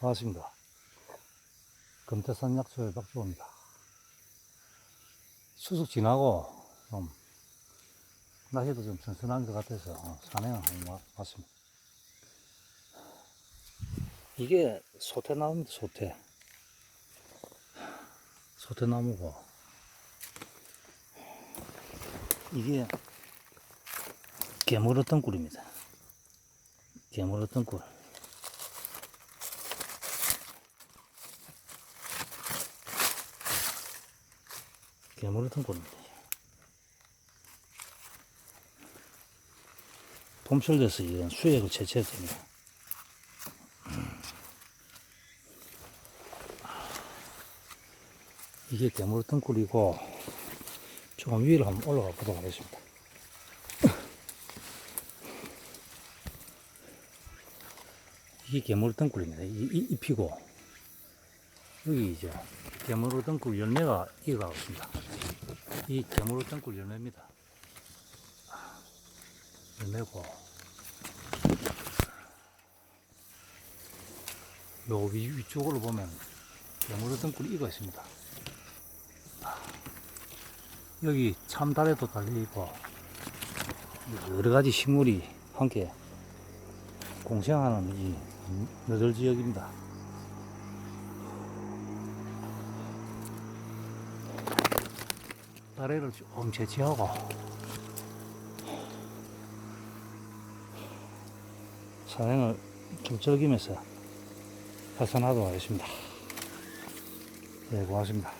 반갑습니다. 금태산 약초의 박주호입니다. 추석 지나고 좀 날씨도 좀 선선한 것 같아서 어, 산행을 한번 와- 왔습니다. 이게 소태나무입니다, 소태. 소태나무고, 이게 개물어떤 꿀입니다. 개물어떤 꿀. 개물어떤 꿀입니다. 봄철 돼서 이런 수액을 채취해야 됩니다. 이게 개물어떤 꿀이고 조금 위로 한번 올라가 보도록 하겠습니다. 이게 개물어떤 꿀입니다. 이, 이 잎이고 여기 이제 개물어떤 꿀 열매가 익어가고 있습니다. 이 개물어떤 꿀 열매입니다. 열매고 요 위, 위쪽으로 보면 개물어떤 꿀이 익어 있습니다. 여기 참다래도 달려있고 여러 가지 식물이 함께 공생하는 이 너덜 지역입니다. 다래를 좀 채취하고 산행을 좀 즐기면서 해산하도록 하겠습니다. 네, 고맙습니다.